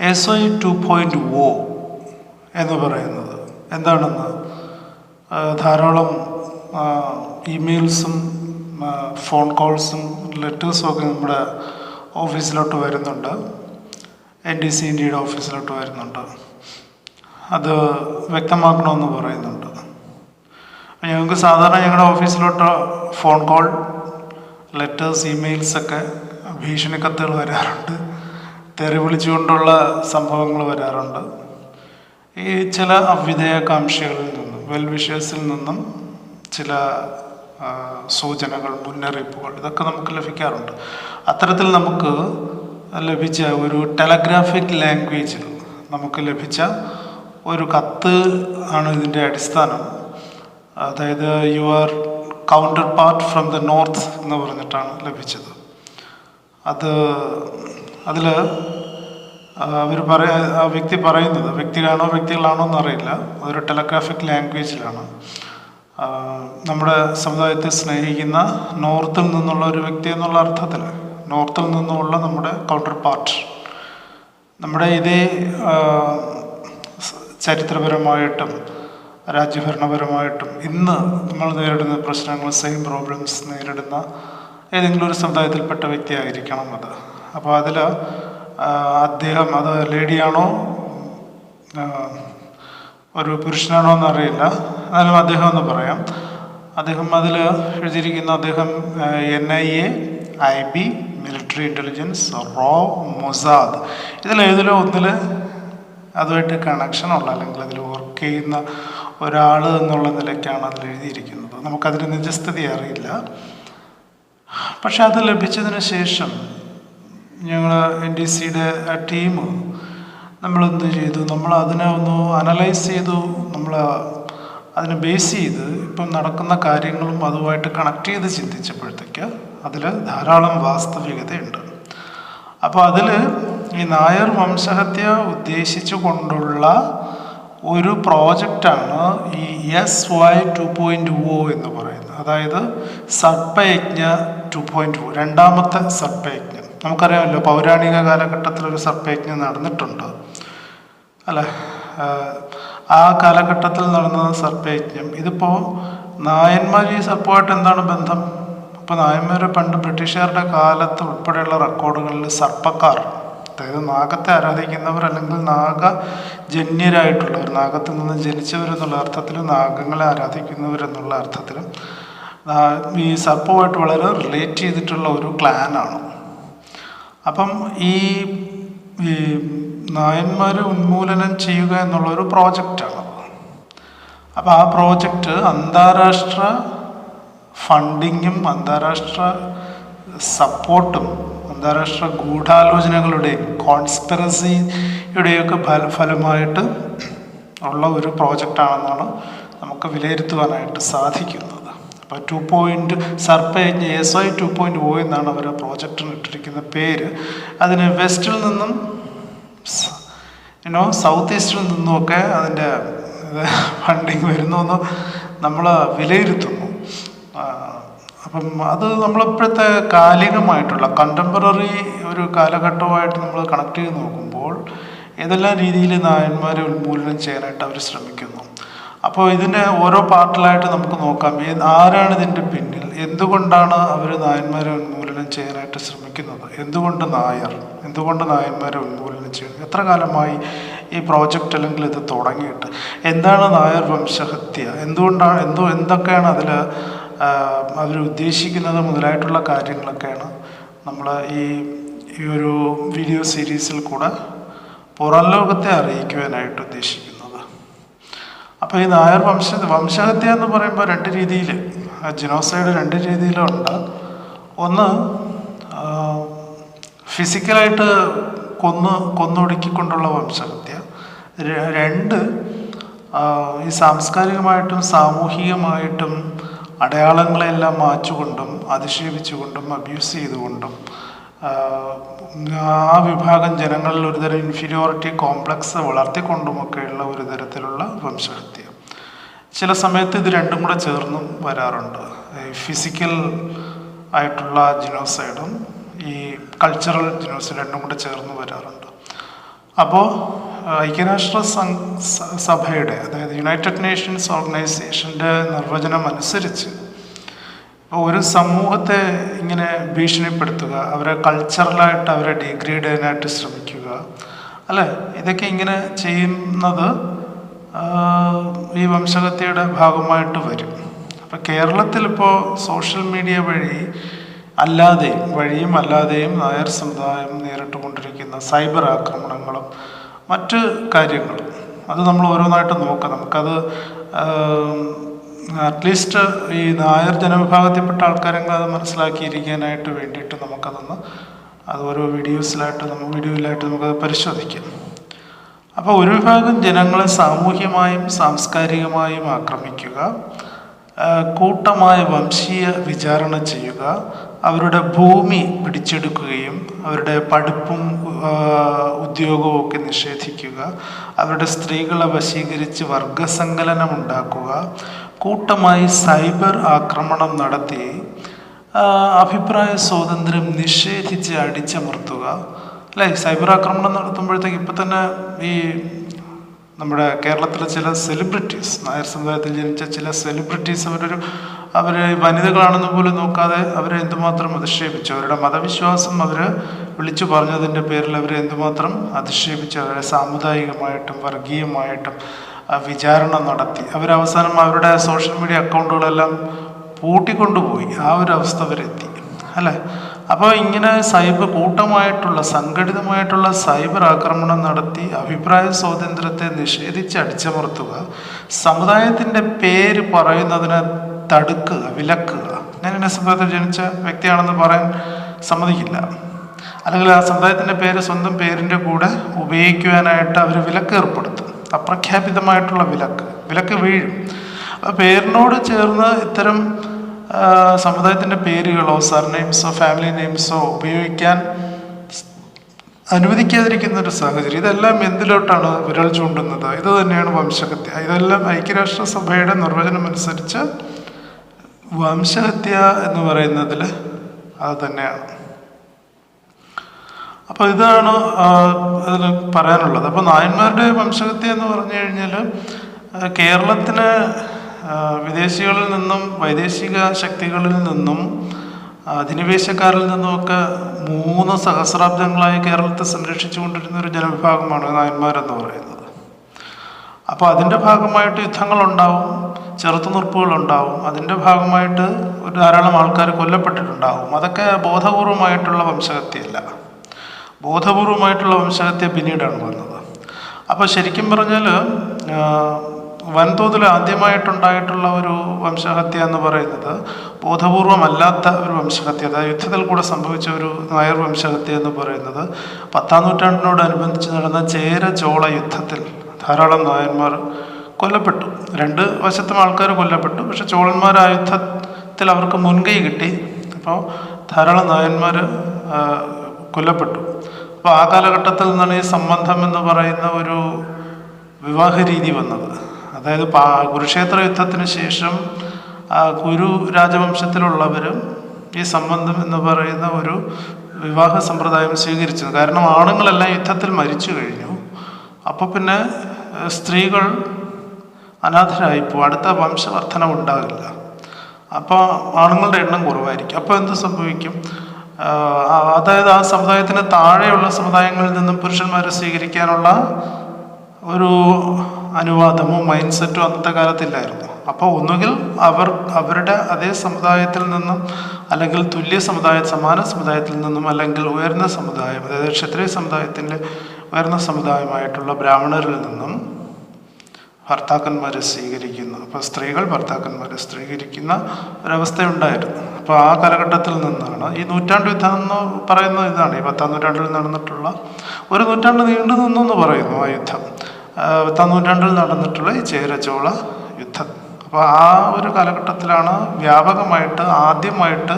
S I two point O എന്ന് പറയുന്നത്. എന്താണെന്ന്? ധാരാളം ഇമെയിൽസും ഫോൺ കോൾസും ലെറ്റേഴ്സും ഒക്കെ നമ്മുടെ ഓഫീസിലോട്ട് വരുന്നുണ്ട്. എൻ ഡി സി ഇന്ത്യയുടെ ഓഫീസിലോട്ട് വരുന്നുണ്ട്. അത് വ്യക്തമാക്കണമെന്ന് പറയുന്നുണ്ട്. ഞങ്ങൾക്ക് സാധാരണ ഞങ്ങളുടെ ഓഫീസിലോട്ട് ഫോൺ കോൾ ലെറ്റേഴ്സ് ഇമെയിൽസൊക്കെ ഭീഷണി കത്തുകൾ വരാറുണ്ട്. തെറി വിളിച്ചുകൊണ്ടുള്ള സംഭവങ്ങൾ വരാറുണ്ട്. ഈ ചില അവിധേയകാംക്ഷികളിൽ നിന്നും വെൽ വിഷേഴ്സിൽ നിന്നും ചില സൂചനകൾ മുന്നറിയിപ്പുകൾ ഇതൊക്കെ നമുക്ക് ലഭിക്കാറുണ്ട്. അത്തരത്തിൽ നമുക്ക് ലഭിച്ച ഒരു ടെലഗ്രാഫിക് ലാംഗ്വേജിൽ നമുക്ക് ലഭിച്ച ഒരു കത്ത് ആണ് ഇതിന്റെ അടിസ്ഥാനം. അതായത് U R counterpart from the north എന്ന് പറഞ്ഞിട്ടാണ് ലഭിച്ചത്. അത് അതിൽ അവർ പറയ ആ വ്യക്തി പറയുന്നത് വ്യക്തിയാണോ വ്യക്തികളാണോ എന്നറിയില്ല. അതൊരു ടെലഗ്രാഫിക് ലാംഗ്വേജിലാണ് നമ്മുടെ സമുദായത്തെ സ്നേഹിക്കുന്ന നോർത്തിൽ നിന്നുള്ള ഒരു വ്യക്തി എന്നുള്ള അർത്ഥത്തിൽ നോർത്തിൽ നിന്നുള്ള നമ്മുടെ കൗണ്ടർ പാർട്ട് നമ്മുടെ ഇതേ ചരിത്രപരമായിട്ടും രാജ്യഭരണപരമായിട്ടും ഇന്ന് നമ്മൾ നേരിടുന്ന പ്രശ്നങ്ങൾ സെയിം പ്രോബ്ലംസ് നേരിടുന്ന ഏതെങ്കിലും ഒരു സമുദായത്തിൽപ്പെട്ട വ്യക്തിയായിരിക്കണം അത്. അപ്പോൾ അതിൽ അദ്ദേഹം അത് ലേഡിയാണോ ഒരു പുരുഷനാണോ എന്നറിയില്ല. എന്നാലും അദ്ദേഹം എന്ന് പറയാം. അദ്ദേഹം അതിൽ എഴുതിയിരിക്കുന്ന അദ്ദേഹം N I A I B military intelligence raw Mossad ഇതിൽ ഏതിലോ ഒന്നിൽ അതുമായിട്ട് കണക്ഷൻ ഉള്ള അല്ലെങ്കിൽ അതിൽ വർക്ക് ചെയ്യുന്ന ഒരാൾ എന്നുള്ള നിലയ്ക്കാണ് അതിൽ എഴുതിയിരിക്കുന്നത്. നമുക്കതിന്റെ നിജസ്ഥിതി അറിയില്ല. പക്ഷെ അത് ലഭിച്ചതിന് ശേഷം ഞങ്ങൾ എൻ ഡി സിയുടെ ആ ടീം നമ്മളെന്ത് ചെയ്തു? നമ്മൾ അതിനെ ഒന്ന് അനലൈസ് ചെയ്തു. നമ്മൾ അതിനെ ബേസ് ചെയ്ത് ഇപ്പം നടക്കുന്ന കാര്യങ്ങളും അതുമായിട്ട് കണക്ട് ചെയ്ത് ചിന്തിച്ചപ്പോഴത്തേക്ക് അതിൽ ധാരാളം വാസ്തവികതയുണ്ട്. അപ്പോൾ അതിൽ ഈ നായർ വംശഹത്യ ഉദ്ദേശിച്ചു കൊണ്ടുള്ള ഒരു പ്രോജക്റ്റാണ് ഈ S Y two point O എന്ന് പറയുന്നത്. അതായത് സർപ്പയജ്ഞ ടു പോയിന്റ് ഒ രണ്ടാമത്തെ സർപ്പയജ്ഞം. നമുക്കറിയാമല്ലോ പൗരാണിക കാലഘട്ടത്തിൽ ഒരു സർപ്പയജ്ഞം നടന്നിട്ടുണ്ട്. അല്ല? ആ കാലഘട്ടത്തിൽ നടന്ന സർപ്പയജ്ഞം. ഇതിപ്പോൾ നായന്മാർ ഈ സർപ്പമായിട്ട് എന്താണ് ബന്ധം? അപ്പോൾ നായന്മാരെ പണ്ട് ബ്രിട്ടീഷുകാരുടെ കാലത്ത് ഉൾപ്പെടെയുള്ള റെക്കോർഡുകളിൽ സർപ്പക്കാർ അതായത് നാഗത്തെ ആരാധിക്കുന്നവർ അല്ലെങ്കിൽ നാഗജന്യരായിട്ടുള്ളവർ നാഗത്തിൽ നിന്ന് ജനിച്ചവരെന്നുള്ള അർത്ഥത്തിലും നാഗങ്ങളെ ആരാധിക്കുന്നവരെന്നുള്ള അർത്ഥത്തിലും ഈ സർപ്പമായിട്ട് വളരെ റിലേറ്റ് ചെയ്തിട്ടുള്ള ഒരു ക്ലാനാണ്. അപ്പം ഈ നായന്മാരെ ഉന്മൂലനം ചെയ്യുക എന്നുള്ളൊരു പ്രോജക്റ്റാണ് അപ്പോൾ ആ പ്രോജക്റ്റ് അന്താരാഷ്ട്ര ഫണ്ടിങ്ങും അന്താരാഷ്ട്ര സപ്പോർട്ടും അന്താരാഷ്ട്ര ഗൂഢാലോചനകളുടെ കോൺസ്പിറസിയുടെയൊക്കെ ഫല ഫലമായിട്ട് ഉള്ള ഒരു പ്രോജക്റ്റാണെന്നാണ് നമുക്ക് വിലയിരുത്തുവാനായിട്ട് സാധിക്കുന്നത്. അപ്പോൾ two point സർപ്പയജ്ഞ S I two point O എന്നാണ് അവർ ആ പ്രോജക്റ്റിന് ഇട്ടിരിക്കുന്ന പേര്. അതിന് വെസ്റ്റിൽ നിന്നും യുനോ സൗത്ത് ഈസ്റ്റിൽ നിന്നുമൊക്കെ അതിന്റെ ഫണ്ടിങ് വരുന്നു എന്ന് നമ്മൾ വിലയിരുത്തുന്നു. അപ്പം അത് നമ്മളിപ്പോഴത്തെ കാലികമായിട്ടുള്ള കണ്ടംപററി ഒരു കാലഘട്ടമായിട്ട് നമ്മൾ കണക്ട് ചെയ്ത് നോക്കുമ്പോൾ ഏതെല്ലാം രീതിയിൽ നായന്മാരെ ഉന്മൂലനം ചെയ്യാനായിട്ട് അവർ ശ്രമിക്കുന്നു? അപ്പോൾ ഇതിന്റെ ഓരോ പാർട്ടിലായിട്ട് നമുക്ക് നോക്കാം. ആരാണ് ഇതിന്റെ പിന്നിൽ? എന്തുകൊണ്ടാണ് അവർ നായന്മാരെ ഉന്മൂലനം ചെയ്യാനായിട്ട് ശ്രമിക്കുന്നത്? എന്തുകൊണ്ട് നായർ? എന്തുകൊണ്ട് നായന്മാരെ ഉന്മൂലനം ചെയ്യുന്നത് എത്ര കാലമായി ഈ പ്രോജക്റ്റ് അല്ലെങ്കിൽ ഇത് തുടങ്ങിയിട്ട്? എന്താണ് നായർ വംശഹത്യ? എന്തുകൊണ്ടാണ് എന്തോ എന്തൊക്കെയാണ് അതിൽ അവർ ഉദ്ദേശിക്കുന്നത് മുതലായിട്ടുള്ള കാര്യങ്ങളൊക്കെയാണ് നമ്മൾ ഈ ഈ ഒരു വീഡിയോ സീരീസിൽ കൂടെ പുറം ലോകത്തെ അറിയിക്കുവാനായിട്ട് ഉദ്ദേശിക്കുന്നത്. അപ്പോൾ ഈ നായർ വംശ വംശഹത്യ എന്ന് പറയുമ്പോൾ രണ്ട് രീതിയിൽ ജിനോസൈഡ് രണ്ട് രീതിയിലുണ്ട് ഒന്ന് ഫിസിക്കലായിട്ട് കൊന്ന് കൊന്നൊടുക്കിക്കൊണ്ടുള്ള വംശഹത്യ. രണ്ട് ഈ സാംസ്കാരികമായിട്ടും സാമൂഹികമായിട്ടും അടയാളങ്ങളെല്ലാം മാച്ചുകൊണ്ടും അധിക്ഷേപിച്ചുകൊണ്ടും അബ്യൂസ് ചെയ്തുകൊണ്ടും ആ, വിഭാഗം ജനങ്ങളിൽ ഒരുതരം ഇൻഫീരിയോറിറ്റി കോംപ്ലക്സ് വളർത്തിക്കൊണ്ടുമൊക്കെയുള്ള ഒരു തരത്തിലുള്ള വംശഹത്യ. ചില സമയത്ത് ഇത് രണ്ടും കൂടെ ചേർന്നും വരാറുണ്ട്. ഫിസിക്കൽ ആയിട്ടുള്ള ജിനോസൈഡും ഈ കൾച്ചറൽ ജിനോസൈഡ് രണ്ടും കൂടെ ചേർന്ന് വരാറുണ്ട്. അപ്പോൾ ഐക്യരാഷ്ട്ര സഭയുടെ അതായത് യുണൈറ്റഡ് നേഷൻസ് ഓർഗനൈസേഷന്റെ നിർവചനം അനുസരിച്ച് ഒരു സമൂഹത്തെ ഇങ്ങനെ ഭീഷണിപ്പെടുത്തുക അവരെ കൾച്ചറലായിട്ട് അവരെ ഡിഗ്രേഡ് ചെയ്യാനായിട്ട് ശ്രമിക്കുക അല്ലേ? ഇതൊക്കെ ഇങ്ങനെ ചെയ്യുന്നത് ഈ വംശഹത്യയുടെ ഭാഗമായിട്ട് വരും. അപ്പോൾ കേരളത്തിലിപ്പോൾ സോഷ്യൽ മീഡിയ വഴി അല്ലാതെയും വഴിയും അല്ലാതെയും നായർ സമുദായം നേരിട്ട് കൊണ്ടിരിക്കുന്ന സൈബർ ആക്രമണങ്ങളും മറ്റ് കാര്യങ്ങളും അത് നമ്മൾ ഓരോന്നായിട്ട് നോക്കാം. നമുക്കത് അറ്റ്ലീസ്റ്റ് ഈ നായർ ജനവിഭാഗത്തിൽപ്പെട്ട ആൾക്കാരെങ്കിലും അത് മനസ്സിലാക്കിയിരിക്കാനായിട്ട് വേണ്ടിയിട്ട് നമുക്കതൊന്ന് അത് ഓരോ വീഡിയോസിലായിട്ട് നമ്മൾ വീഡിയോയിലായിട്ട് നമുക്കത് പരിശോധിക്കാം. അപ്പോൾ ഒരു വിഭാഗം ജനങ്ങളെ സാമൂഹ്യമായും സാംസ്കാരികമായും ആക്രമിക്കുക കൂട്ടമായ വംശീയ വിചാരണ ചെയ്യുക അവരുടെ ഭൂമി പിടിച്ചെടുക്കുകയും അവരുടെ പഠിപ്പും ഉദ്യോഗവും ഒക്കെ നിഷേധിക്കുക അവരുടെ സ്ത്രീകളെ വശീകരിച്ച് വർഗസങ്കലനം ഉണ്ടാക്കുക കൂട്ടമായി സൈബർ ആക്രമണം നടത്തി അഭിപ്രായ സ്വാതന്ത്ര്യം നിഷേധിച്ച് അടിച്ചമർത്തുക. അല്ലേ? സൈബർ ആക്രമണം നടത്തുമ്പോഴത്തേക്ക് ഇപ്പം തന്നെ ഈ നമ്മുടെ കേരളത്തിലെ ചില സെലിബ്രിറ്റീസ് നായർ സമുദായത്തിൽ ജനിച്ച ചില സെലിബ്രിറ്റീസ് അവരൊരു അവർ വനിതകളാണെന്ന് പോലും നോക്കാതെ അവരെ എന്തുമാത്രം അധിക്ഷേപിച്ചു? അവരുടെ മതവിശ്വാസം അവർ വിളിച്ചു പറഞ്ഞതിന്റെ പേരിൽ അവരെ എന്തുമാത്രം അധിക്ഷേപിച്ചു? അവരെ സാമുദായികമായിട്ടും വർഗീയമായിട്ടും വിചാരണ നടത്തി. അവരവസാനം അവരുടെ സോഷ്യൽ മീഡിയ അക്കൗണ്ടുകളെല്ലാം പൂട്ടിക്കൊണ്ടുപോയി. ആ ഒരു അവസ്ഥ വരെ എത്തി അല്ലേ? അപ്പോൾ ഇങ്ങനെ സൈബർ കൂട്ടമായിട്ടുള്ള സംഘടിതമായിട്ടുള്ള സൈബർ ആക്രമണം നടത്തി അഭിപ്രായ സ്വാതന്ത്ര്യത്തെ നിഷേധിച്ച് അടിച്ചമർത്തുക സമുദായത്തിന്റെ പേര് പറയുന്നതിനെ തടുക്കുക വിലക്കുക. ഞാൻ എന്നെ സമുദായത്തിൽ ജനിച്ച വ്യക്തിയാണെന്ന് പറയാൻ സമ്മതിക്കില്ല. അല്ലെങ്കിൽ ആ സമുദായത്തിന്റെ പേര് സ്വന്തം പേരിന്റെ കൂടെ ഉപയോഗിക്കുവാനായിട്ട് അവർ വിലക്ക് ഏർപ്പെടുത്തും. അപ്രഖ്യാപിതമായിട്ടുള്ള വിലക്ക്. വിലക്ക് വീഴും. പേരിനോട് ചേർന്ന് ഇത്തരം സമുദായത്തിന്റെ പേരുകളോ സർനെയിംസോ ഫാമിലി നെയിംസോ ഉപയോഗിക്കാൻ അനുവദിക്കാതിരിക്കുന്ന ഒരു സാഹചര്യം. ഇതെല്ലാം എന്തിലോട്ടാണ് വിരൽ ചൂണ്ടുന്നത്? ഇത് തന്നെയാണ് വംശഹത്യ. ഇതെല്ലാം ഐക്യരാഷ്ട്രസഭയുടെ നിർവചനം അനുസരിച്ച് വംശഹത്യ എന്ന് പറയുന്നതിൽ അത് തന്നെയാണ്. അപ്പോൾ ഇതാണ് അതിൽ പറയാനുള്ളത്. അപ്പോൾ നായന്മാരുടെ വംശഹത്യ എന്ന് പറഞ്ഞു കഴിഞ്ഞാൽ കേരളത്തിന് വിദേശികളിൽ നിന്നും വൈദേശിക ശക്തികളിൽ നിന്നും അധിനിവേശക്കാരിൽ നിന്നുമൊക്കെ മൂന്ന് സഹസ്രാബ്ദങ്ങളായി കേരളത്തെ സംരക്ഷിച്ചുകൊണ്ടിരുന്ന ഒരു ജനവിഭാഗമാണ് നായന്മാരെന്ന് പറയുന്നത്. അപ്പോൾ അതിന്റെ ഭാഗമായിട്ട് യുദ്ധങ്ങളുണ്ടാവും ചെറുത്തുനിർപ്പുകളുണ്ടാവും. അതിന്റെ ഭാഗമായിട്ട് ഒരു ധാരാളം ആൾക്കാർ കൊല്ലപ്പെട്ടിട്ടുണ്ടാവും. അതൊക്കെ ബോധപൂർവമായിട്ടുള്ള വംശഹത്യയല്ല. ബോധപൂർവമായിട്ടുള്ള വംശഹത്യ പിന്നീടാണ് വന്നത്. അപ്പോൾ ശരിക്കും പറഞ്ഞാൽ വൻതോതിൽ ആദ്യമായിട്ടുണ്ടായിട്ടുള്ള ഒരു വംശഹത്യ എന്ന് പറയുന്നത് ബോധപൂർവമല്ലാത്ത ഒരു വംശഹത്യ അതായത് യുദ്ധത്തിൽ കൂടെ സംഭവിച്ച ഒരു നായർ വംശഹത്യ എന്ന് പറയുന്നത് പത്താം നൂറ്റാണ്ടിനോടനുബന്ധിച്ച് നടന്ന ചേര ചോള യുദ്ധത്തിൽ ധാരാളം നായന്മാർ കൊല്ലപ്പെട്ടു. രണ്ട് വശത്തും ആൾക്കാർ കൊല്ലപ്പെട്ടു പക്ഷെ ചോളന്മാർ ആ യുദ്ധത്തിൽ അവർക്ക് മുൻകൈ കിട്ടി. അപ്പോൾ ധാരാളം നായന്മാർ കൊല്ലപ്പെട്ടു. അപ്പോൾ ആ കാലഘട്ടത്തിൽ നിന്നാണ് ഈ സംബന്ധം എന്ന് പറയുന്ന ഒരു വിവാഹ രീതി വന്നത്. അതായത് പാ- കുരുക്ഷേത്ര യുദ്ധത്തിന് ശേഷം കുരു രാജവംശത്തിലുള്ളവരും ഈ സംബന്ധം എന്ന് പറയുന്ന ഒരു വിവാഹ സമ്പ്രദായം സ്വീകരിച്ചു കാരണം ആണുങ്ങളെല്ലാം യുദ്ധത്തിൽ മരിച്ചു കഴിഞ്ഞു. അപ്പോൾ പിന്നെ സ്ത്രീകൾ അനാഥരായിപ്പോൾ അടുത്ത വംശവർദ്ധനം ഉണ്ടാകില്ല അപ്പോൾ ആണുങ്ങളുടെ എണ്ണം കുറവായിരിക്കും. അപ്പോൾ എന്ത് സംഭവിക്കും? അതായത് ആ സമുദായത്തിന് താഴെയുള്ള സമുദായങ്ങളിൽ നിന്നും പുരുഷന്മാരെ സ്വീകരിക്കാനുള്ള ഒരു അനുവാദമോ മൈൻഡ് സെറ്റോ അന്നത്തെ കാലത്തില്ലായിരുന്നു. അപ്പോൾ ഒന്നുകിൽ അവർ അവരുടെ അതേ സമുദായത്തിൽ നിന്നും അല്ലെങ്കിൽ തുല്യ സമുദായ സമാന സമുദായത്തിൽ നിന്നും അല്ലെങ്കിൽ ഉയർന്ന സമുദായം അതായത് ക്ഷത്രിയ സമുദായത്തിന്റെ ഉയർന്ന സമുദായമായിട്ടുള്ള ബ്രാഹ്മണരിൽ നിന്നും ഭർത്താക്കന്മാരെ സ്വീകരിക്കുന്നു. അപ്പോൾ സ്ത്രീകൾ ഭർത്താക്കന്മാരെ സ്വീകരിക്കുന്ന ഒരവസ്ഥയുണ്ടായിരുന്നു. അപ്പോൾ ആ കാലഘട്ടത്തിൽ നിന്നാണ്. ഈ നൂറ്റാണ്ട് യുദ്ധം എന്ന് പറയുന്ന ഇതാണ്. ഈ പത്താം നൂറ്റാണ്ടിൽ നടന്നിട്ടുള്ള ഒരു നൂറ്റാണ്ട് നീണ്ടു നിന്നെന്ന് പറയുന്നു ആ യുദ്ധം. പത്താം നൂറ്റാണ്ടിൽ നടന്നിട്ടുള്ള ഈ ചേരചോള യുദ്ധം. അപ്പോൾ ആ ഒരു കാലഘട്ടത്തിലാണ് വ്യാപകമായിട്ട് ആദ്യമായിട്ട്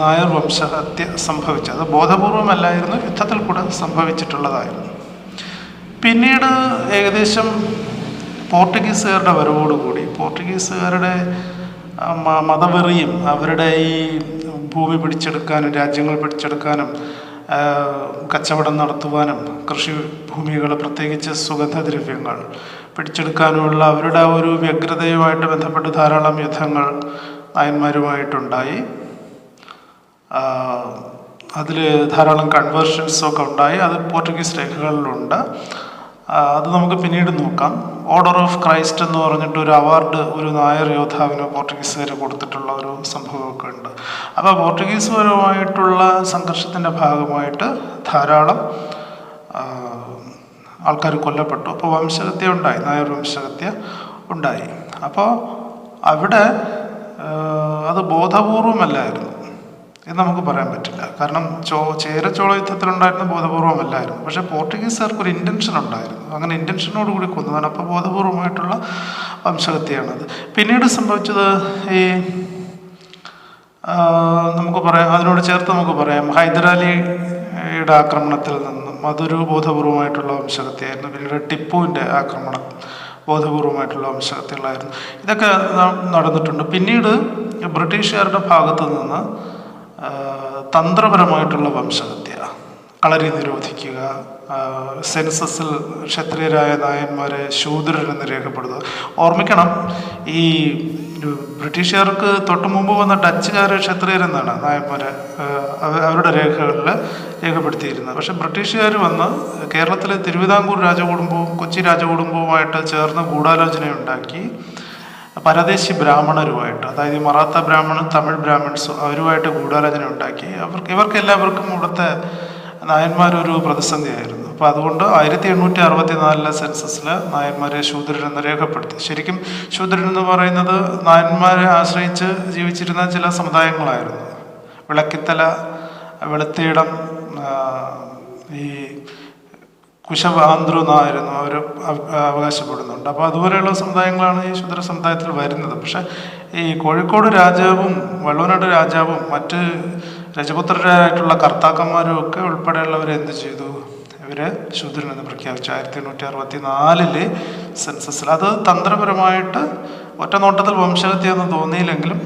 നായർ വംശഹത്യ സംഭവിച്ചത്. ബോധപൂർവമല്ലായിരുന്നു യുദ്ധത്തിൽ കൂടെ സംഭവിച്ചിട്ടുള്ളതായിരുന്നു. പിന്നീട് ഏകദേശം പോർട്ടുഗീസുകാരുടെ വരവോടുകൂടി പോർട്ടുഗീസുകാരുടെ മതവെറിയും അവരുടെ ഈ ഭൂമി പിടിച്ചെടുക്കാനും രാജ്യങ്ങൾ പിടിച്ചെടുക്കാനും കച്ചവടം നടത്തുവാനും കൃഷി ഭൂമികൾ പ്രത്യേകിച്ച് സുഗന്ധദ്രവ്യങ്ങൾ പിടിച്ചെടുക്കാനുമുള്ള അവരുടെ ഒരു വ്യഗ്രതയുമായിട്ട് ബന്ധപ്പെട്ട് ധാരാളം യുദ്ധങ്ങൾ നായന്മാരുമായിട്ടുണ്ടായി അതിൽ ധാരാളം കൺവേർഷൻസൊക്കെ ഉണ്ടായി. അത് പോർച്ചുഗീസ് രേഖകളിലുണ്ട്. അത് നമുക്ക് പിന്നീട് നോക്കാം. ഓർഡർ ഓഫ് ക്രൈസ്റ്റ് എന്ന് പറഞ്ഞിട്ട് ഒരു അവാർഡ് ഒരു നായർ യോദ്ധാവിന് പോർച്ചുഗീസുകാർ കൊടുത്തിട്ടുള്ള ഒരു സംഭവമൊക്കെ ഉണ്ട്. അപ്പോൾ പോർച്ചുഗീസുപരമായിട്ടുള്ള സംഘർഷത്തിന്റെ ഭാഗമായിട്ട് ധാരാളം ആൾക്കാർ കൊല്ലപ്പെട്ടു. അപ്പോൾ വംശഹത്യ ഉണ്ടായി നായർ വംശഹത്യ ഉണ്ടായി. അപ്പോൾ അവിടെ അത് ബോധപൂർവമല്ലായിരുന്നു. എന്ന് നമുക്ക് പറയാൻ പറ്റില്ല. കാരണം ചോ ചേരച്ചോള യുദ്ധത്തിലുണ്ടായിരുന്ന ബോധപൂർവമല്ലായിരുന്നു. പക്ഷേ പോർട്ടുഗീസുകാർക്ക് ഒരു ഇന്റൻഷൻ ഉണ്ടായിരുന്നു. അങ്ങനെ ഇന്റൻഷനോട് കൂടി കൊന്നതാണ്. അപ്പോൾ ബോധപൂർവമായിട്ടുള്ള വംശഹത്യയാണത്. പിന്നീട് സംഭവിച്ചത് ഈ നമുക്ക് പറയാം അതിനോട് ചേർത്ത് നമുക്ക് പറയാം. ഹൈദരാലിയുടെ ആക്രമണത്തിൽ നിന്നും അതൊരു ബോധപൂർവമായിട്ടുള്ള വംശഹത്യയായിരുന്നു. പിന്നീട് ടിപ്പുവിന്റെ ആക്രമണം ബോധപൂർവമായിട്ടുള്ള വംശഹത്യകളായിരുന്നു. ഇതൊക്കെ നടന്നിട്ടുണ്ട്. പിന്നീട് ബ്രിട്ടീഷുകാരുടെ ഭാഗത്തു നിന്ന് തന്ത്രപരമായിട്ടുള്ള വംശഹത്യ കളരി നിരോധിക്കുക സെൻസസിൽ ക്ഷത്രിയരായ നായന്മാരെ ശൂദ്രരെന്ന് രേഖപ്പെടുത്തുക. ഓർമ്മിക്കണം ഈ ബ്രിട്ടീഷുകാർക്ക് തൊട്ട് മുമ്പ് വന്ന ഡച്ചുകാർ ക്ഷത്രിയരെന്നാണ് നായന്മാരെ അവരുടെ രേഖകളിൽ രേഖപ്പെടുത്തിയിരുന്നത്. പക്ഷെ ബ്രിട്ടീഷുകാർ വന്ന് കേരളത്തിലെ തിരുവിതാംകൂർ രാജകുടുംബവും കൊച്ചി രാജകുടുംബവുമായിട്ട് ചേർന്ന് ഗൂഢാലോചനയുണ്ടാക്കി പരദേശി ബ്രാഹ്മണരുമായിട്ട് അതായത് മറാത്ത ബ്രാഹ്മണൻ തമിഴ് ബ്രാഹ്മിൺസും അവരുമായിട്ട് ഗൂഢാലോചന ഉണ്ടാക്കി അവർക്ക് ഇവർക്ക് എല്ലാവർക്കും ഇവിടുത്തെ നായന്മാരൊരു പ്രതിസന്ധിയായിരുന്നു. അപ്പോൾ അതുകൊണ്ട് ആയിരത്തി എണ്ണൂറ്റി അറുപത്തി നാലിലെ സെൻസസിൽ നായന്മാരെ ശൂദ്രരെന്ന് രേഖപ്പെടുത്തി. ശരിക്കും ശൂദ്രൻ എന്ന് പറയുന്നത് നായന്മാരെ ആശ്രയിച്ച് ജീവിച്ചിരുന്ന ചില സമുദായങ്ങളായിരുന്നു. വിളക്കിത്തല വെളുത്തീടം ഈ കുശവാന്ത്രു എന്നായിരുന്നു അവർ അവകാശപ്പെടുന്നുണ്ട്. അപ്പോൾ അതുപോലെയുള്ള സമുദായങ്ങളാണ് ഈ ശുദ്ര സമുദായത്തിൽ വരുന്നത്. പക്ഷേ ഈ കോഴിക്കോട് രാജാവും വള്ളുവനാട് രാജാവും മറ്റ് രജപുത്രരായിട്ടുള്ള കർത്താക്കന്മാരും ഒക്കെ ഉൾപ്പെടെയുള്ളവർ എന്ത് ചെയ്തു? ഇവരെ ശൂദ്രനെന്ന് പ്രഖ്യാപിച്ചു. ആയിരത്തി എണ്ണൂറ്റി അറുപത്തി നാലിൽ സെൻസസിൽ. അത് തന്ത്രപരമായിട്ട് ഒറ്റ നോട്ടത്തിൽ വംശഹത്യ എന്ന് തോന്നിയില്ലെങ്കിലും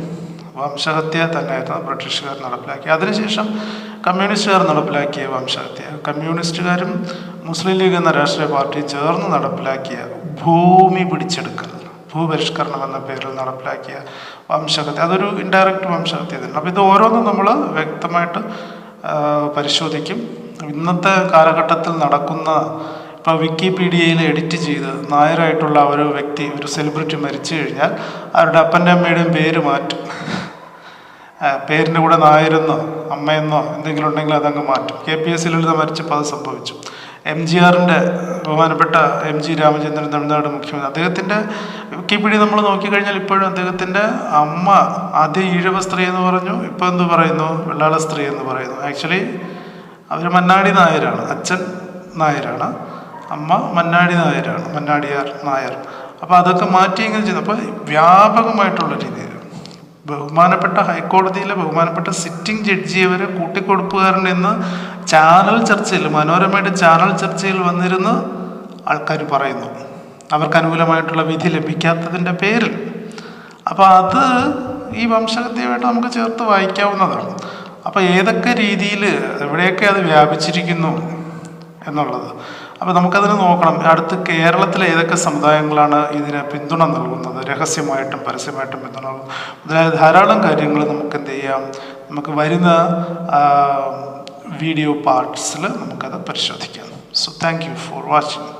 വംശഹത്യ തന്നെയായിരുന്നു ബ്രിട്ടീഷുകാർ നടപ്പിലാക്കി അതിനുശേഷം കമ്മ്യൂണിസ്റ്റുകാർ നടപ്പിലാക്കിയ വംശഹത്യ. കമ്മ്യൂണിസ്റ്റുകാരും മുസ്ലിം ലീഗ് എന്ന രാഷ്ട്രീയ പാർട്ടി ചേർന്ന് നടപ്പിലാക്കിയ ഭൂമി പിടിച്ചെടുക്കൽ ഭൂപരിഷ്കരണം എന്ന പേരിൽ നടപ്പിലാക്കിയ വംശഹത്യ അതൊരു ഇൻഡയറക്റ്റ് വംശഹത്യ തന്നെ. അപ്പോൾ ഇത് ഓരോന്നും നമ്മൾ വ്യക്തമായിട്ട് പരിശോധിക്കും. ഇന്നത്തെ കാലഘട്ടത്തിൽ നടക്കുന്ന ഇപ്പോൾ വിക്കിപീഡിയയിൽ എഡിറ്റ് ചെയ്ത് നായരായിട്ടുള്ള ഒരു വ്യക്തി ഒരു സെലിബ്രിറ്റി മരിച്ചു കഴിഞ്ഞാൽ അവരുടെ അപ്പന്റെ അമ്മയുടെയും പേര് മാറ്റും. പേരിന്റെ കൂടെ നായരെന്നോ അമ്മയെന്നോ എന്തെങ്കിലും ഉണ്ടെങ്കിൽ അതങ്ങ് മാറ്റും. കെ പി എസ് ലളിത മരിച്ചപ്പോൾ അത് സംഭവിച്ചു. എം ജി ആറിന്റെ ബഹുമാനപ്പെട്ട എം ജി രാമചന്ദ്രൻ തമിഴ്നാട് മുഖ്യമന്ത്രി. അദ്ദേഹത്തിന്റെ വിക്കിപീഡിയ നമ്മൾ നോക്കിക്കഴിഞ്ഞാൽ ഇപ്പോഴും അദ്ദേഹത്തിന്റെ അമ്മ ആദ്യം ഈഴവ സ്ത്രീ എന്ന് പറഞ്ഞു. ഇപ്പോൾ എന്ത് പറയുന്നു? വെള്ളാള സ്ത്രീ എന്ന് പറയുന്നു. ആക്ച്വലി അവർ മന്നാടി നായരാണ്. അച്ഛൻ നായരാണ്. അമ്മ മന്നാടി നായരാണ്. മന്നാടിയാർ നായർ. അപ്പോൾ അതൊക്കെ മാറ്റി ഇങ്ങനെ ചെയ്യുന്നു. അപ്പോൾ വ്യാപകമായിട്ടുള്ള രീതിയിൽ ബഹുമാനപ്പെട്ട ഹൈക്കോടതിയിലെ ബഹുമാനപ്പെട്ട സിറ്റിംഗ് ജഡ്ജിയെ വരെ കൂട്ടിക്കൊടുപ്പുകാരൻ എന്ന് ചാനൽ ചർച്ചയിൽ മനോരമയുടെ ചാനൽ ചർച്ചയിൽ വന്നിരുന്ന് ആൾക്കാർ പറയുന്നു. അവർക്ക് അനുകൂലമായിട്ടുള്ള വിധി ലഭിക്കാത്തതിന്റെ പേരിൽ. അപ്പോൾ അത് ഈ വംശഗതിയുമായിട്ട് നമുക്ക് ചേർത്ത് വായിക്കാവുന്നതാണ്. അപ്പോൾ ഏതൊക്കെ രീതിയിൽ എവിടെയൊക്കെ അത് വ്യാപിച്ചിരിക്കുന്നു എന്നുള്ളത്. അപ്പോൾ നമുക്കതിന് നോക്കണം. അടുത്ത് കേരളത്തിലെ ഏതൊക്കെ സമുദായങ്ങളാണ് ഇതിന് പിന്തുണ നൽകുന്നത്? രഹസ്യമായിട്ടും പരസ്യമായിട്ടും പിന്തുണ നൽകുന്നത്. മുതലായ ധാരാളം കാര്യങ്ങൾ നമുക്ക് എന്ത് ചെയ്യാം? നമുക്ക് വരുന്ന വീഡിയോ പാർട്സിൽ നമുക്കത് പരിശോധിക്കാം. So thank you for watching